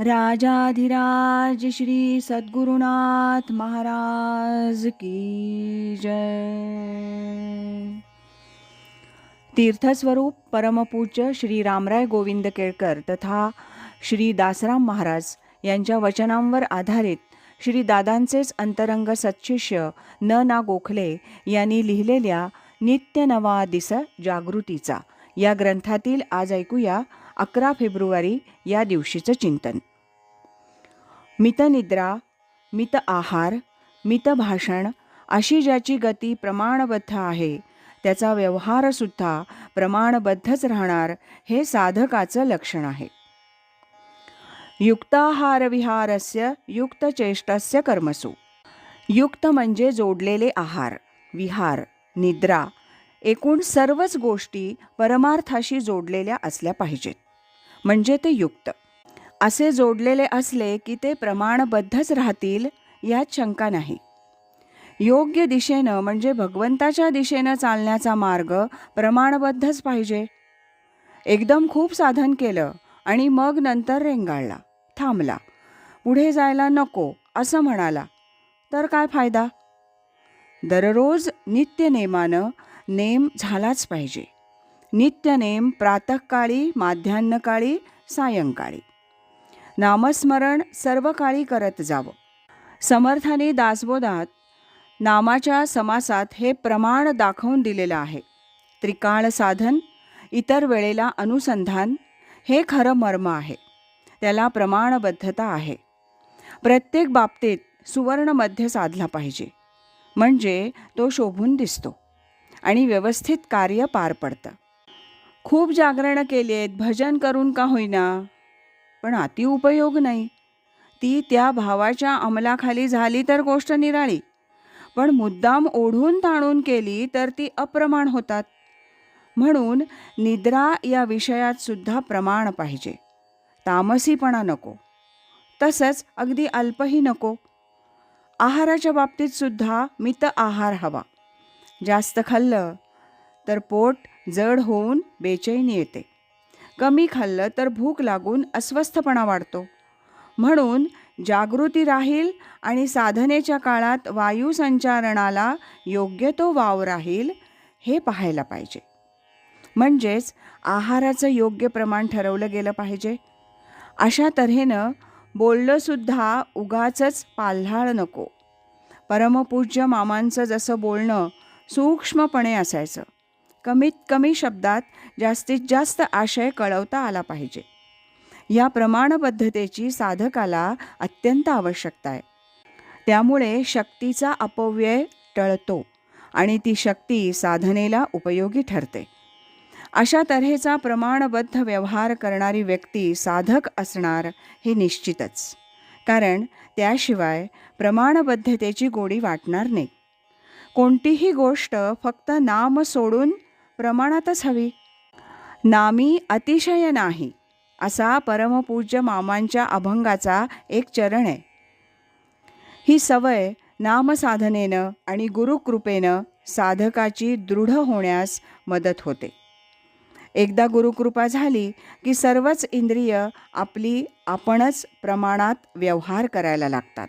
राजाधिराज श्री सद्गुरुनाथ महाराज की जय। तीर्थस्वरूप परमपूज्य श्री रामराय गोविंद केळकर तथा श्री दासराम महाराज यांच्या वचनांवर आधारित श्री दादांचेच अंतरंग सत्शिष्य न ना गोखले यांनी लिहिलेल्या नित्य नवा दिस जागृतीचा या ग्रंथातील आज ऐकूया अकरा फेब्रुवारी या दिवशीचं चिंतन. मितनिद्रा मित आहार मित भाषण अशी ज्याची गती प्रमाणबद्ध आहे त्याचा व्यवहारसुद्धा प्रमाणबद्धच राहणार हे साधकाचं लक्षण आहे. युक्ताहारविहारस्य युक्तचेष्टस्य कर्मसु. युक्त म्हणजे जोडलेले आहार विहार निद्रा एकूण सर्वच गोष्टी परमार्थाशी जोडलेल्या असल्या पाहिजेत. म्हणजे ते युक्त. असे जोडलेले असले की ते प्रमाणबद्धच राहतील यात शंका नाही. योग्य दिशेनं म्हणजे भगवंताच्या दिशेनं चालण्याचा मार्ग प्रमाणबद्धच पाहिजे. एकदम खूप साधन केलं आणि मग नंतर रेंगाळला थांबला. पुढे जायला नको असं म्हणाला. तर काय फायदा? दररोज नित्यनेमानं नेम झालाच पाहिजे. नित्यनेम प्रातःकाळी माध्यान्हकाळी सायंकाळी. नामस्मरण सर्व काळी करत जावं. समर्थाने दासबोधात नामाच्या समासात हे प्रमाण दाखवून दिलेलं आहे. त्रिकाळ साधन इतर वेळेला अनुसंधान हे खरं मर्म आहे. त्याला प्रमाणबद्धता आहे. प्रत्येक बाबतीत सुवर्णमध्ये साधला पाहिजे. म्हणजे तो शोभून दिसतो आणि व्यवस्थित कार्य पार पडतं. खूप जागरणं केली आहेत भजन करून का होईना? पण अति उपयोग नाही. ती त्या भावाच्या अंमलाखाली झाली तर गोष्ट निराळी. पण मुद्दाम ओढून ताणून केली तर ती अप्रमाण होतात. म्हणून निद्रा या विषयात सुद्धा प्रमाण पाहिजे. तामसीपणा नको. तसंच अगदी अल्पही नको. आहाराच्या बाबतीत सुद्धा मित आहार हवा. जास्त खाल्लं तर पोट जड होऊन बेचैनी येते. कमी खाल्लं तर भूक लागून अस्वस्थपणा वाढतो. म्हणून जागृती राहील आणि साधनेच्या काळात वायुसंचारणाला योग्य तो वाव राहील हे पाहायला पाहिजे. म्हणजेच आहाराचं योग्य प्रमाण ठरवलं गेलं पाहिजे. अशा तऱ्हेनं बोलणंसुद्धा उगाचंच पाल्हाळ नको. परमपूज्य मामांचं जसं बोलणं सूक्ष्मपणे असायचं. कमीत कमी शब्दात जास्तीत जास्त आशय कळवता आला पाहिजे. या प्रमाणबद्धतेची साधकाला अत्यंत आवश्यकता आहे. त्यामुळे शक्तीचा अपव्यय टळतो आणि ती शक्ती साधनेला उपयोगी ठरते. अशा तऱ्हेचा प्रमाणबद्ध व्यवहार करणारी व्यक्ती साधक असणार हे निश्चितच कारण त्याशिवाय प्रमाणबद्धतेची गोडी वाटणार नाही. कोणतीही गोष्ट फक्त नाम सोडून प्रमाणातच हवी. नामी अतिशय नाही असा परमपूज्य मामांच्या अभंगाचा एक चरण आहे. ही सवय नामसाधनेनं आणि गुरुकृपेनं साधकाची दृढ होण्यास मदत होते. एकदा गुरुकृपा झाली की सर्वच इंद्रिय आपली आपणच प्रमाणात व्यवहार करायला लागतात.